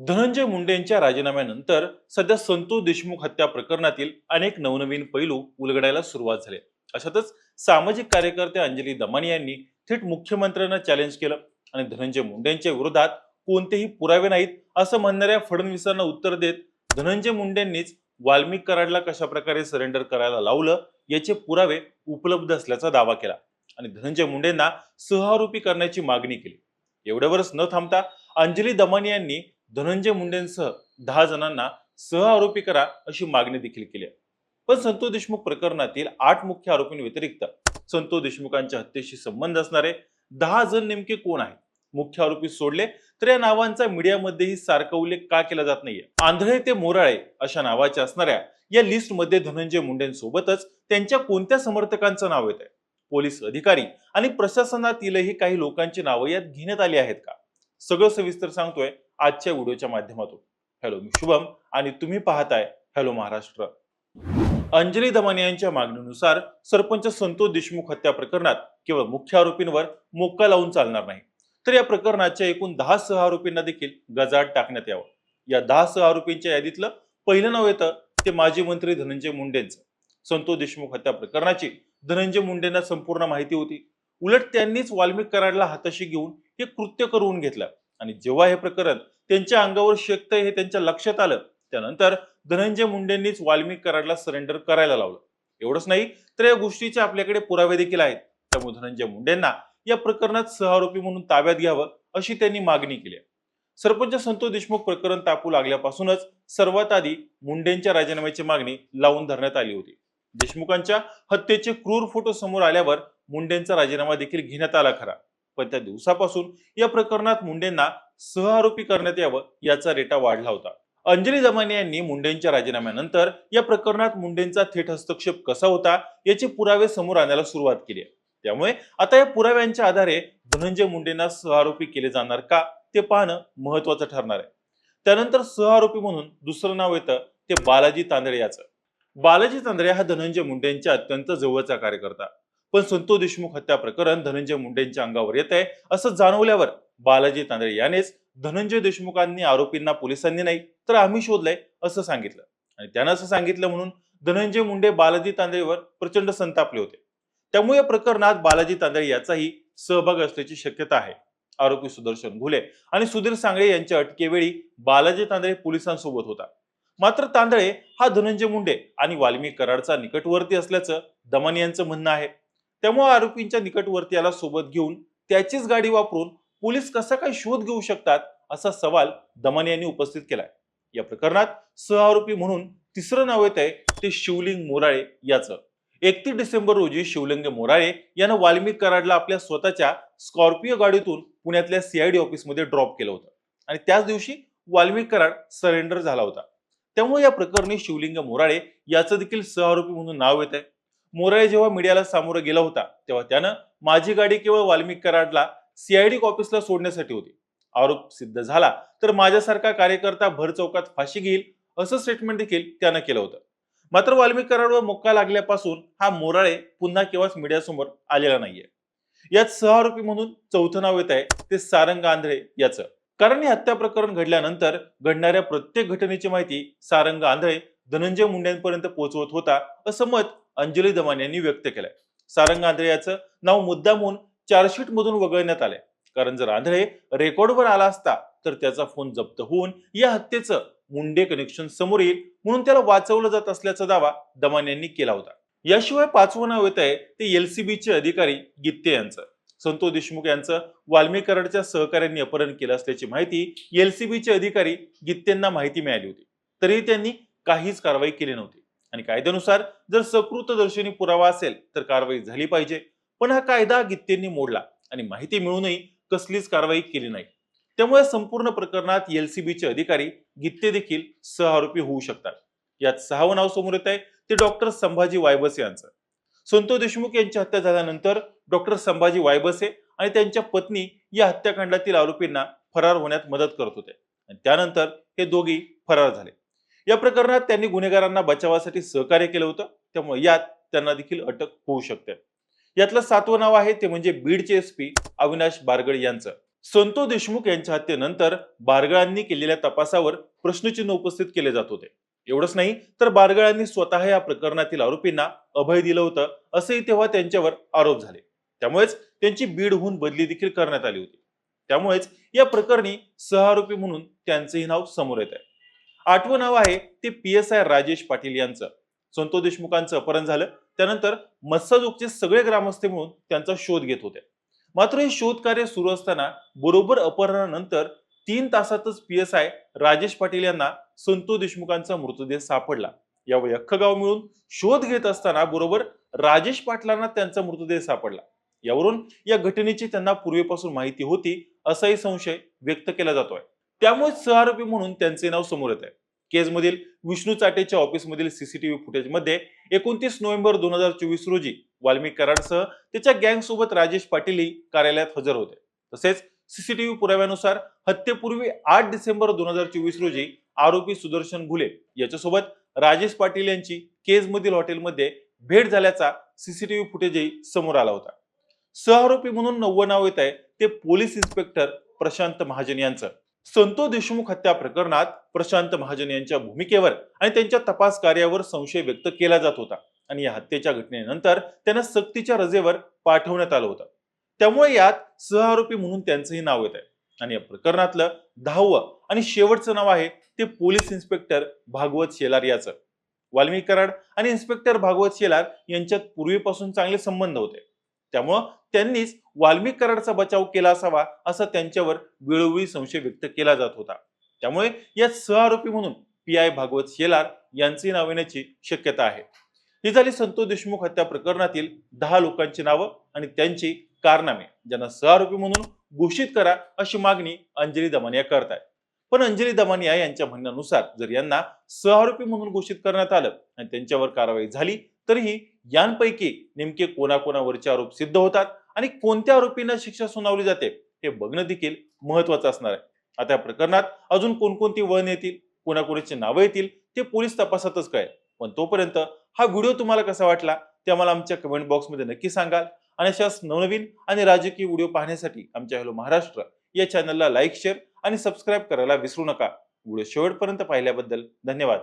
धनंजय मुंडेंच्या राजीनाम्यानंतर सध्या संतोष देशमुख हत्या प्रकरणातील अनेक नवनवीन पैलू उलगडायला सुरुवात झाली. अशातच सामाजिक कार्यकर्ते अंजली दमानी यांनी थेट मुख्यमंत्र्यांना चॅलेंज केलं आणि धनंजय मुंडेंच्या विरोधात कोणतेही पुरावे नाहीत असं म्हणणाऱ्या फडणवीसांना उत्तर देत धनंजय मुंडेंनीच वाल्मिक कराडला कशा प्रकारे सरेंडर करायला लावलं याचे पुरावे उपलब्ध असल्याचा दावा केला आणि धनंजय मुंडेंना सहआरोपी करण्याची मागणी केली. एवढ्यावरच न थांबता अंजली दमानी यांनी धनंजय मुंडेंसह दहा जणांना सह आरोपी करा अशी मागणी देखील केली आहे. पण संतोष देशमुख प्रकरणातील आठ मुख्य आरोपींव्यतिरिक्त संतोष देशमुखांच्या हत्येशी संबंध असणारे दहा जण नेमके कोण आहेत? मुख्य आरोपी सोडले तर या नावांचा मीडियामध्येही सारखा उल्लेख का केला जात नाहीये? आंधळे ते मोराळे अशा नावाच्या असणाऱ्या या लिस्टमध्ये धनंजय मुंडेंसोबतच त्यांच्या कोणत्या समर्थकांचं नाव येत आहे पोलीस अधिकारी आणि प्रशासनातीलही काही लोकांची नावं यात घेण्यात आली आहेत का? सगळं सविस्तर सांगतोय आजच्या व्हिडिओच्या माध्यमातून. हॅलो मी शुभम आणि तुम्ही पाहताय हॅलो महाराष्ट्र. अंजली धमान यांच्या मागणीनुसार सरपंच संतोष देशमुख हत्या प्रकरणात केवळ मुख्य आरोपींवर मोका लावून चालणार नाही. तर या प्रकरणाच्या एकूण दहा सह आरोपींना देखील गजाट टाकण्यात यावं. या दहा सह आरोपींच्या यादीतलं पहिलं नाव येतं ते माजी मंत्री धनंजय मुंडेंचं. संतोष देशमुख हत्या प्रकरणाची धनंजय मुंडेंना संपूर्ण माहिती होती. उलट त्यांनीच वाल्मिक कराडला हाताशी घेऊन हे कृत्य करून घेतलं. आणि जेव्हा हे प्रकरण त्यांच्या अंगावर शेकतंय हे त्यांच्या लक्षात आलं त्यानंतर धनंजय मुंडेंनीच वाल्मिक कराडला सरेंडर करायला लावलं. एवढंच नाही तर या गोष्टीचे आपल्याकडे पुरावे देखील आहेत. त्यामुळे धनंजय मुंडेंना या प्रकरणात सहआरोपी म्हणून ताब्यात घ्यावं अशी त्यांनी मागणी केली आहे. सरपंच संतोष देशमुख प्रकरण तापू लागल्यापासूनच सर्वात आधी मुंडेंच्या राजीनाम्याची मागणी लावून धरण्यात आली होती. देशमुखांच्या हत्येचे क्रूर फोटो समोर आल्यावर मुंडेंचा राजीनामा देखील घेण्यात आला खरा. पण त्या दिवसापासून या प्रकरणात मुंडेंना सहआरोपी करण्यात यावं याचा रेटा वाढला होता. अंजली जमाने यांनी मुंडेंच्या राजीनाम्यानंतर या प्रकरणात मुंडेंचा थेट हस्तक्षेप कसा होता याचे पुरावे समोर आणायला सुरुवात केली आहे. त्यामुळे आता या पुराव्यांच्या आधारे धनंजय मुंडेंना सहआरोपी केले जाणार का ते पाहणं महत्वाचं ठरणार आहे. त्यानंतर सहआरोपी म्हणून दुसरं नाव येतं ते बालाजी तांदळे याचं. बालाजी तांदळे हा धनंजय मुंडेंच्या अत्यंत जवळचा कार्यकर्ता. पण संतोष देशमुख हत्या प्रकरण धनंजय मुंडेंच्या अंगावर येत आहे. असं जाणवल्यावर बालाजी तांदळे यानेच धनंजय देशमुखांनी आरोपींना पोलिसांनी नाही तर आम्ही शोधलंय असं सांगितलं. आणि त्यानं असं सांगितलं म्हणून धनंजय मुंडे बालाजी तांदळेवर प्रचंड संतापले होते. त्यामुळे या प्रकरणात बालाजी तांदळे याचाही सहभाग असल्याची शक्यता आहे. आरोपी सुदर्शन घुले आणि सुधीर सांगळे यांच्या अटकेवेळी बालाजी तांदळे पोलिसांसोबत होता. मात्र तांदळे हा धनंजय मुंडे आणि वाल्मिक कराडचा निकटवर्ती असल्याचं दमन यांचं म्हणणं आहे. त्यामुळे आरोपींच्या निकटवर्तीयाला सोबत घेऊन त्याचीच गाडी वापरून पोलीस कसा काय शोध घेऊ शकतात असा सवाल दमानी यांनी उपस्थित केलाय. या प्रकरणात सह आरोपी म्हणून तिसरं नाव येत आहे ते शिवलिंग मोराळे याचं. एकतीस डिसेंबर रोजी शिवलिंग मोराळे यानं वाल्मिक कराडला आपल्या स्वतःच्या स्कॉर्पिओ गाडीतून पुण्यातल्या सीआयडी ऑफिसमध्ये ड्रॉप केलं होतं. आणि त्याच दिवशी वाल्मिक कराड सरेंडर झाला होता. त्यामुळे या प्रकरणी शिवलिंग मोराळे याचं देखील सह आरोपी म्हणून नाव येत आहे मोराळे जेव्हा मीडियाला सामोरं गेला होता तेव्हा त्यानं माझी गाडी केवळ वाल्मिक कराडला सीआयडी ऑफिसला सोडण्यासाठी होती. आरोप सिद्ध झाला तर माझ्यासारखा कार्यकर्ता भर चौकात फाशी घेईल असं स्टेटमेंट देखील त्यानं केलं होतं. मात्र वाल्मिक कराडवर मुक्का लागल्यापासून हा मोराळे पुन्हा केव्हाच मीडियासमोर आलेला नाहीये. यात सह आरोपी म्हणून चौथं नाव येत आहे ते सारंग आंधळे याचं. कारण हे हत्या प्रकरण घडल्यानंतर घडणाऱ्या प्रत्येक घटनेची माहिती सारंग आंधळे धनंजय मुंडेंपर्यंत पोहोचवत होता असं मत अंजली दमान यांनी व्यक्त केलंय. सारंग आंधळे याचं नाव मुद्दामून चार्जशीट मधून वगळण्यात आलंय. कारण जर आंधळे रेकॉर्डवर आला असता तर त्याचा फोन जप्त होऊन या हत्येचं मुंडे कनेक्शन समोर येईल म्हणून त्याला वाचवलं जात असल्याचा दावा दमान यांनी केला होता. याशिवाय पाचवं नाव येत आहे ते एलसीबीचे अधिकारी गित्ते यांचं. संतोष देशमुख यांचं वाल्मिक कराडच्या सहकार्यांनी अपहरण केलं असल्याची माहिती एलसीबीचे अधिकारी गित्तेंना माहिती मिळाली होती. तरीही त्यांनी काहीच कारवाई केली नव्हती. आणि कायद्यानुसार जर सकृतदर्शनी पुरावा असेल तर कारवाई झाली पाहिजे. पण हा कायदा गित्तेंनी मोडला आणि माहिती मिळूनही कसलीच कारवाई केली नाही. त्यामुळे संपूर्ण प्रकरणात एलसीबीचे अधिकारी गित्ते देखील सहआरोपी होऊ शकतात. यात सहावं नाव समोर येत आहे ते डॉक्टर संभाजी वायबसे यांचं. संतोष देशमुख यांची हत्या झाल्यानंतर डॉक्टर संभाजी वायबसे आणि त्यांच्या पत्नी या हत्याकांडातील आरोपींना फरार होण्यात मदत करत होते. आणि त्यानंतर हे दोघी फरार झाले. या प्रकरणात त्यांनी गुन्हेगारांना बचावासाठी सहकार्य केलं होतं. त्यामुळे यात त्यांना देखील अटक होऊ शकते. यातलं सातवं नाव आहे ते म्हणजे बीडचे एसपी अविनाश बारगळ यांचं. संतो देशमुख यांच्या हत्येनंतर बारगळांनी केलेल्या तपासावर प्रश्नचिन्ह उपस्थित केले जात होते. एवढंच नाही तर बारगळांनी स्वतः या प्रकरणातील आरोपींना अभय दिलं होतं असेही तेव्हा त्यांच्यावर आरोप झाले. त्यामुळेच त्यांची बीडहून बदली देखील करण्यात आली होती. त्यामुळेच या प्रकरणी सहआरोपी म्हणून त्यांचेही नाव समोर येत आहे. आठवं नाव आहे ते P S I Rajesh Patil यांचं. संतोष देशमुखांचं अपहरण झालं. त्यानंतर मस्साजोगचे सगळे ग्रामस्थ म्हणून त्यांचा शोध घेत होते. मात्र हे शोध कार्य सुरू असताना बरोबर अपहरणानंतर तीन तासातच P S I Rajesh Patil यांना संतोष देशमुखांचा मृतदेह सापडला. यावेळी अख्खं गाव मिळून शोध घेत असताना बरोबर राजेश पाटलांना त्यांचा मृतदेह सापडला. यावरून या घटनेची त्यांना पूर्वीपासून माहिती होती असाही संशय व्यक्त केला जातोय. त्यामुळे सहआरोपी म्हणून त्यांचे नाव समोर येत आहे. केसमधील विष्णू चाटेच्या ऑफिसमधील सीसीटीव्ही फुटेजमध्ये एकोणतीस नोव्हेंबर दोन हजार चोवीस रोजी वाल्मिक कराडसह त्याच्या गँग सोबत राजेश पाटीलही कार्यालयात हजर होते. तसेच सीसीटीव्ही पुराव्यानुसार हत्येपूर्वी आठ डिसेंबर दोन हजार चोवीस रोजी आरोपी सुदर्शन घुले याच्यासोबत राजेश पाटील यांची केजमधील हॉटेलमध्ये भेट झाल्याचा सीसीटीव्ही फुटेजही समोर आला होता. सहआरोपी म्हणून नववं नाव येत आहे ते पोलीस इन्स्पेक्टर प्रशांत महाजन यांचं. संतो देशमुख हत्या प्रकरणात प्रशांत महाजन यांच्या भूमिकेवर आणि त्यांच्या तपास कार्यावर संशय व्यक्त केला जात होता. आणि या हत्येच्या घटनेनंतर त्यांना सक्तीच्या रजेवर पाठवण्यात आलं होतं. त्यामुळे यात सहआरोपी म्हणून त्यांचंही नाव येत आहे आणि या प्रकरणातलं दहावं आणि शेवटचं नाव आहे ते पोलीस इन्स्पेक्टर भागवत शेलार याचं. वाल्मिकी कराड आणि इन्स्पेक्टर भागवत शेलार यांच्यात पूर्वीपासून चांगले संबंध होते. त्यामुळं त्यांनीच वाल्मिक कराडचा बचाव केला असावा असा त्यांच्यावर वेळोवेळी संशय व्यक्त केला जात होता. त्यामुळे या सहआरोपी म्हणून पी आय भागवत शेलार यांची नाव येण्याची शक्यता आहे. ही झाली संतोष देशमुख हत्या प्रकरणातील दहा लोकांची नावं आणि त्यांची कारनामे. ज्यांना सहआरोपी म्हणून घोषित करा अशी मागणी अंजली दमानिया करत आहे पण अंजली दमानिया यांच्या म्हणण्यानुसार जर यांना सहआरोपी म्हणून घोषित करण्यात आलं आणि त्यांच्यावर कारवाई झाली तरीही यांपैकी नेमके कोणाकोणावरचे आरोप सिद्ध होतात आणि कोणत्या आरोपींना शिक्षा सुनावली जाते हे बघणं देखील महत्वाचं असणार आहे. आता या प्रकरणात अजून कोणकोणती वळण येतील कोणाकोणाची नावं येतील ते पोलीस तपासातच कळेल. पण तोपर्यंत हा व्हिडिओ तुम्हाला कसा वाटला ते आम्हाला आमच्या कमेंट बॉक्समध्ये नक्की सांगाल. आणि अशाच नवनवीन आणि राजकीय व्हिडिओ पाहण्यासाठी आमच्या हॅलो महाराष्ट्र या चॅनलला लाईक शेअर आणि सबस्क्राईब करायला विसरू नका. व्हिडिओ शेवटपर्यंत पाहिल्याबद्दल धन्यवाद.